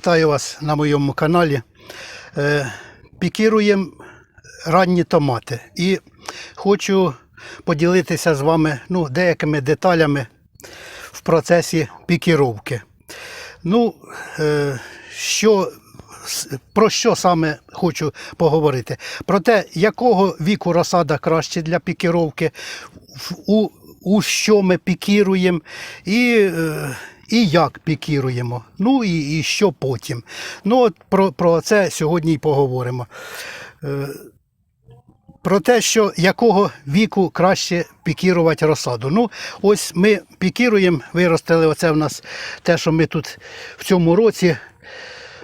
Вітаю вас на моєму каналі. Е, Пікіруємо ранні томати. І хочу поділитися з вами ну, деякими деталями в процесі пікіровки. Ну, е, що, про що саме хочу поговорити? Про те, якого віку розсада краще для пікіровки, у, у що ми пікіруємо і, е, і як пікіруємо. Ну і, і що потім. Ну, от про, про це сьогодні й поговоримо. Е, Про те, що якого віку краще пікірувати розсаду. Ну, ось ми пікіруємо, виростили оце в нас те, що ми тут в цьому році.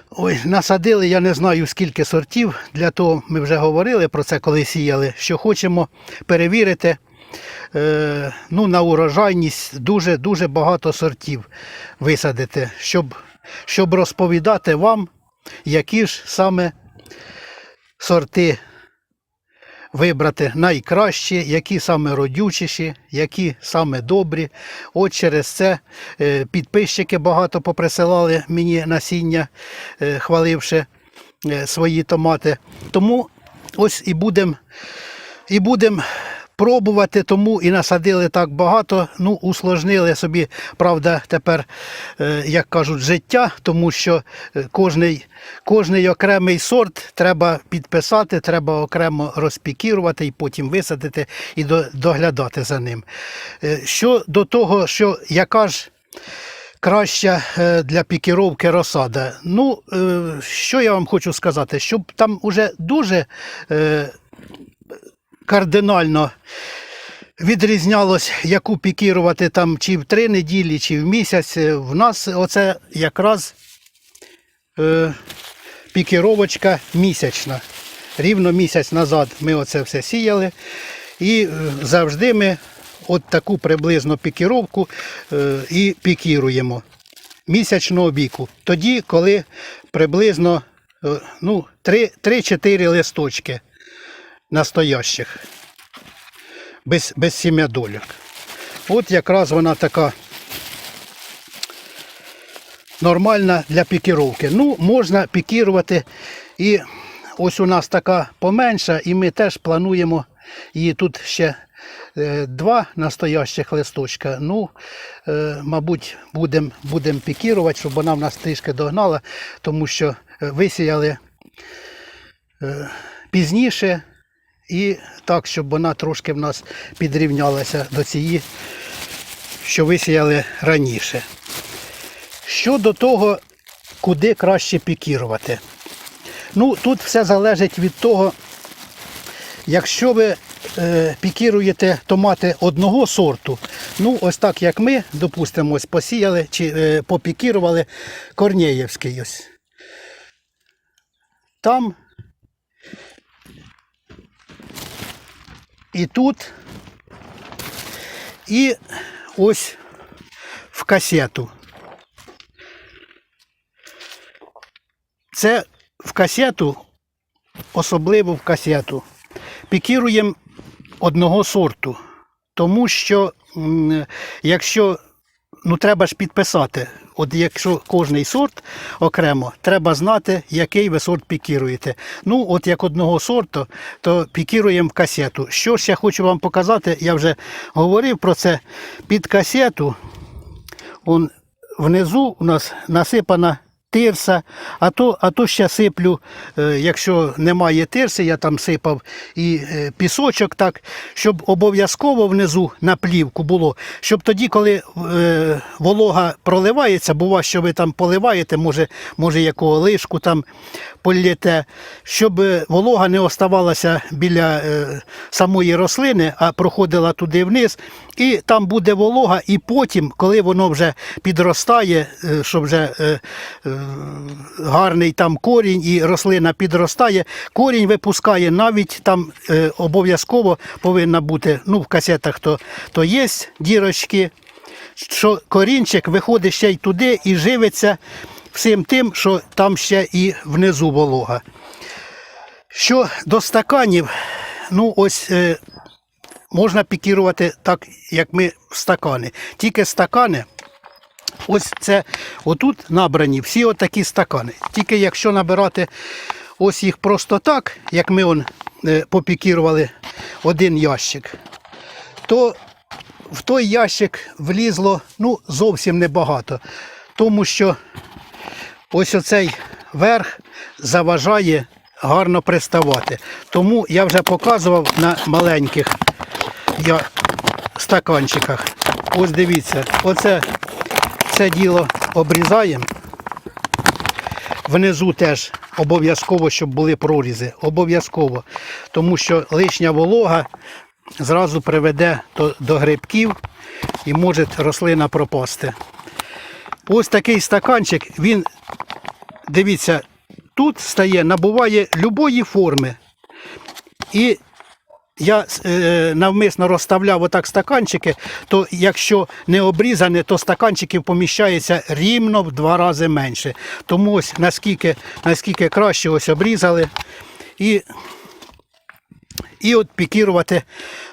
Ой, насадили, я не знаю скільки сортів. Для того ми вже говорили про це, коли сіяли, що хочемо перевірити ну, на урожайність дуже дуже багато сортів висадити, щоб, щоб розповідати вам, які ж саме сорти вибрати найкращі, які саме родючіші, які саме добрі. От через це е, підписчики багато поприсилали мені насіння, е, хваливши е, свої томати. Тому ось і будемо і будем пробувати, тому і насадили так багато. Ну, усложнили собі, правда, тепер, е, як кажуть, життя, тому що е, кожний, кожний окремий сорт треба підписати, треба окремо розпікірувати і потім висадити і доглядати за ним. Е, Що до того, що яка ж краща для пікіровки розсада. Ну, що я вам хочу сказати, щоб там уже дуже кардинально відрізнялось, яку пікірувати там чи в три неділі, чи в місяць. Е, В нас оце якраз е, пікіровочка місячна. Рівно місяць назад ми оце все сіяли. І е, завжди ми от таку приблизно пікіровку е, і пікіруємо місячного віку. Тоді, коли приблизно е, ну, 3-4 листочки настоящих, без, без сім'ядолік. От якраз вона така нормальна для пікіровки. Ну, можна пікірувати. І ось у нас така поменша, і ми теж плануємо її тут ще е, два настоящих листочка. Ну, е, мабуть, будемо будем пікірувати, щоб вона в нас трішки догнала, тому що е, висіяли пізніше і так, щоб вона трошки в нас підрівнялася до цієї, що висіяли раніше. Щодо того, куди краще пікірувати. Ну, тут все залежить від того, якщо ви е, пікіруєте томати одного сорту, ну ось так як ми, допустимо, ось посіяли чи е, попікірували Корнеєвський ось. Там і тут, і ось в касету. Це в касету, особливо в касету, пікіруємо одного сорту. Тому що, якщо ну треба ж підписати, от якщо кожний сорт окремо, треба знати, який ви сорт пікіруєте. Ну, от як одного сорту, то пікіруємо в касету. Що ж я хочу вам показати, я вже говорив про це. Під касету он внизу у нас насипана тирса, а то, а то ще сиплю, е, якщо немає тирси, я там сипав і е, пісочок, так, щоб обов'язково внизу на плівку було, щоб тоді, коли е, волога проливається, бува, що ви там поливаєте, може, може якого лишку там полєте, щоб волога не оставалася біля самої рослини, а проходила туди вниз, і там буде волога, і потім, коли воно вже підростає, що вже гарний там корінь і рослина підростає, корінь випускає навіть там е, обов'язково повинна бути, ну в касетах то, то є дірочки, що корінчик виходить ще й туди і живиться всім тим, що там ще і внизу волога. Що до стаканів, ну ось е, можна пікірувати так, як ми в стакани. Тільки стакани Ось це отут набрані всі отакі стакани. Тільки якщо набирати ось їх просто так, як ми он, е, попікірували один ящик, то в той ящик влізло ну, зовсім небагато. Тому що ось оцей верх заважає гарно приставати. Тому я вже показував на маленьких стаканчиках. Ось дивіться, оце це діло обрізаємо. Внизу теж обов'язково, щоб були прорізи. Обов'язково. Тому що лишня волога зразу приведе до, грибків і може рослина пропасти. Ось такий стаканчик, він, дивіться, тут стає, набуває любої форми. І я е, навмисно розставляв отак стаканчики, то якщо не обрізане, то стаканчиків поміщається рівно в два рази менше. Тому ось наскільки, наскільки краще ось обрізали. І, і от пікірувати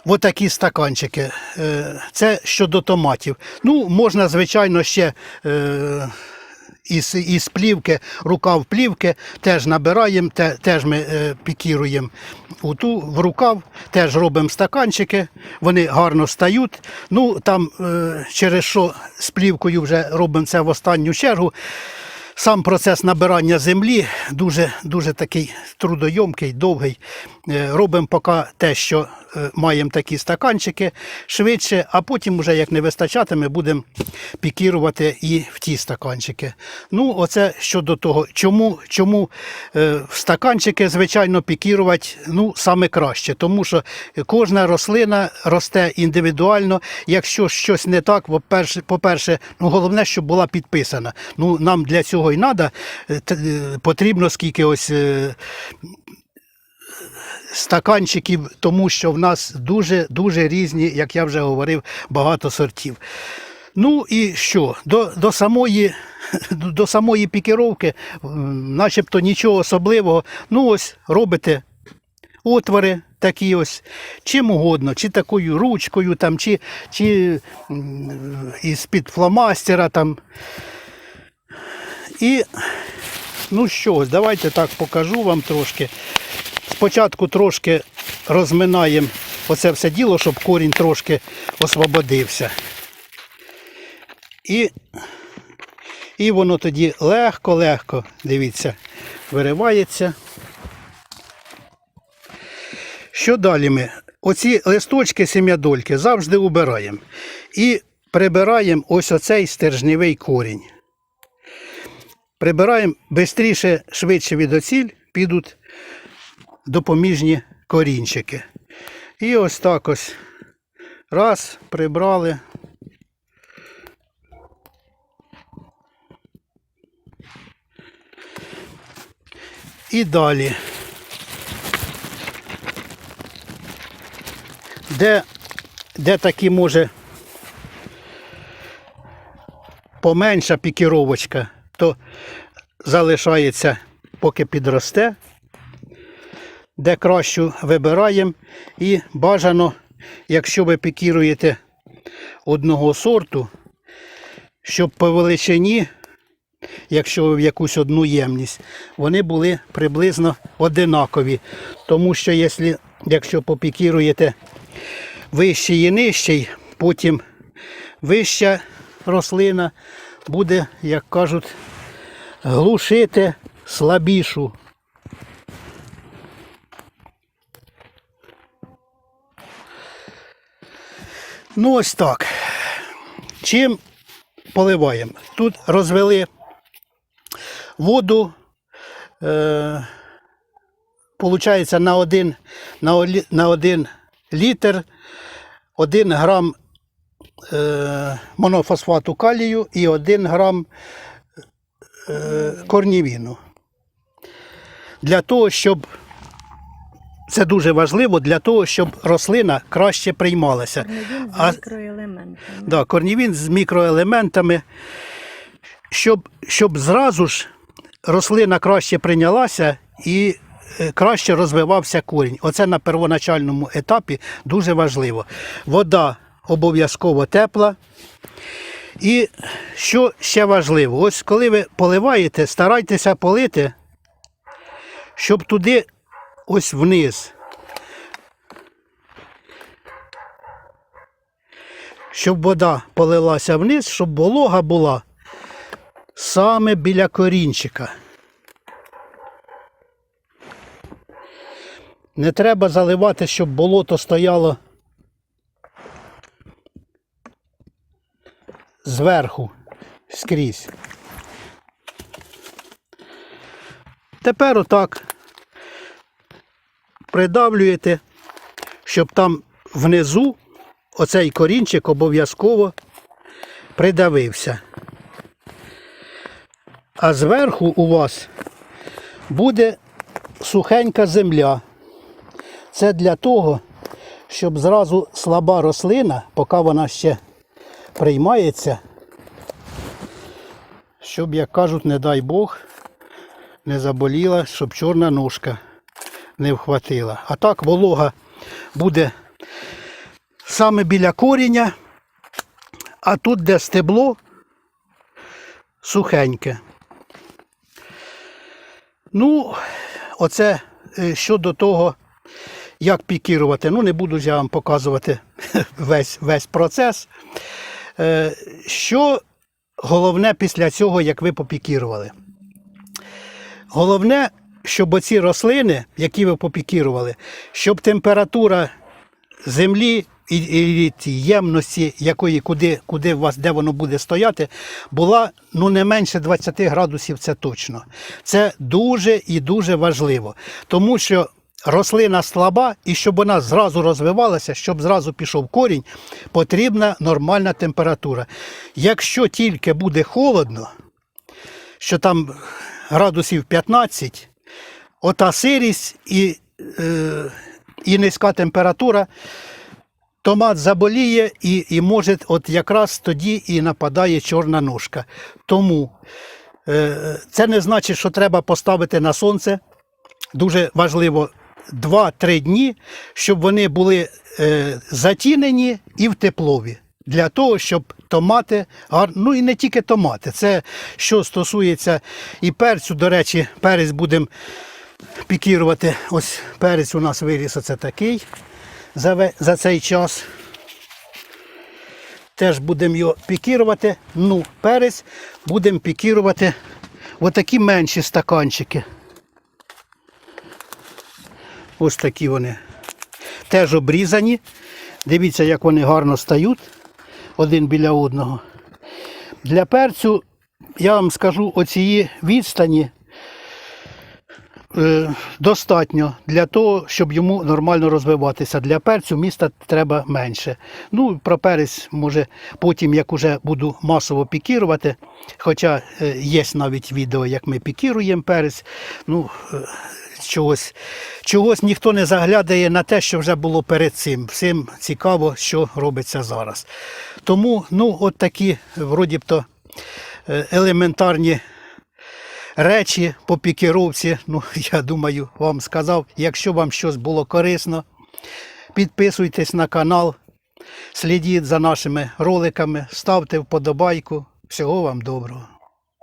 отакі стаканчики. Е, Це щодо томатів. Ну, можна, звичайно, ще. Е, із, із плівки, рукав плівки, теж набираємо, те, теж ми е, пікіруємо у в рукав, теж робимо стаканчики, вони гарно стають. Ну, там е, через що з плівкою вже робимо це в останню чергу. Сам процес набирання землі дуже, дуже такий трудойомкий, довгий. Е, Робимо поки те, що е, маємо такі стаканчики швидше, а потім, вже як не вистачатиме, будемо пікірувати і в ті стаканчики. Ну, оце щодо того, чому, чому е, в стаканчики, звичайно, пікірувати ну, саме краще, тому що кожна рослина росте індивідуально. Якщо щось не так, по-перше, по-перше, ну, головне, щоб була підписана. Ну, нам для цього і треба, потрібно скільки ось. е, стаканчиків, тому що в нас дуже дуже різні, як я вже говорив, багато сортів. Ну і що? До, до самої до самої пікіровки, начебто нічого особливого. Ну ось робите отвори такі ось, чим угодно, чи такою ручкою, там, чи, чи із-під фломастера. Там. І ну що, давайте так покажу вам трошки. Спочатку трошки розминаємо оце все діло, щоб корінь трошки освободився. І, і воно тоді легко-легко, дивіться, виривається. Що далі ми? Оці листочки сім'ядольки завжди убираємо. І прибираємо ось оцей стержневий корінь. Прибираємо швидше, швидше від оціль, підуть допоміжні корінчики. І ось так ось. Раз, прибрали. І далі. Де, де такі може поменша пікіровочка, то залишається, поки підросте де кращу вибираємо. І бажано, якщо ви пікіруєте одного сорту, щоб по величині, якщо в якусь одну ємність, вони були приблизно одинакові. Тому що якщо попікіруєте вищий і нижчий, потім вища рослина буде, як кажуть, глушити слабішу. Ну ось так. Чим поливаємо? Тут розвели воду, е, получається на один, на, на один літр 1 грам монофосфату калію і 1 грам е, корнівіну. Для того, щоб це дуже важливо для того, щоб рослина краще приймалася. Корневін з А- мікроелементами. Да, корнівін з мікроелементами, щоб, щоб зразу ж рослина краще прийнялася і е, краще розвивався корінь. Оце на первоначальному етапі дуже важливо. Вода обов'язково тепла. І що ще важливо, ось коли ви поливаєте, старайтеся полити, щоб туди ось вниз. Щоб вода полилася вниз, щоб волога була саме біля корінчика. Не треба заливати, щоб болото стояло зверху скрізь. Тепер отак придавлюєте, щоб там внизу оцей корінчик обов'язково придавився. А зверху у вас буде сухенька земля. Це для того, щоб зразу слаба рослина, поки вона ще приймається, щоб, як кажуть, не дай Бог, не заболіла, щоб чорна ножка не вхватила. А так волога буде саме біля коріння, а тут, де стебло, сухеньке. Ну, оце е, щодо того, як пікірувати. Ну, не буду я вам показувати весь, весь процес. Е, Що головне після цього, як ви попікірували? Головне, щоб оці рослини, які ви попікірували, щоб температура землі і, і ті ємності, якої, куди, куди у вас, де воно буде стояти, була ну, не менше 20 градусів, це точно. Це дуже і дуже важливо. Тому що рослина слаба, і щоб вона зразу розвивалася, щоб зразу пішов корінь, потрібна нормальна температура. Якщо тільки буде холодно, що там градусів 15, ота сирість і, е, і низька температура, томат заболіє і, і може от якраз тоді і нападає чорна ножка. Тому е, це не значить, що треба поставити на сонце. Дуже важливо 2-3 дні, щоб вони були е, затінені і в теплові. Для того, щоб томати, ну і не тільки томати, це що стосується і перцю, до речі, перець будемо пікірувати. Ось перець у нас виріс оце такий за, за цей час. Теж будемо його пікірувати. Ну, перець будемо пікірувати отакі менші стаканчики. Ось такі вони. Теж обрізані. Дивіться, як вони гарно стають один біля одного. Для перцю, я вам скажу, оцієї відстані е, достатньо для того, щоб йому нормально розвиватися. Для перцю міста треба менше. Ну, про перець, може, потім, як уже буду масово пікірувати, хоча е, є навіть відео, як ми пікіруємо перець. Ну, е, чогось, чогось ніхто не заглядає на те, що вже було перед цим. Всім цікаво, що робиться зараз. Тому, ну, от такі, вроді б то, е, елементарні речі по пікіровці. Ну, я думаю, вам сказав. Якщо вам щось було корисно, підписуйтесь на канал, слідіть за нашими роликами, ставте вподобайку. Всього вам доброго.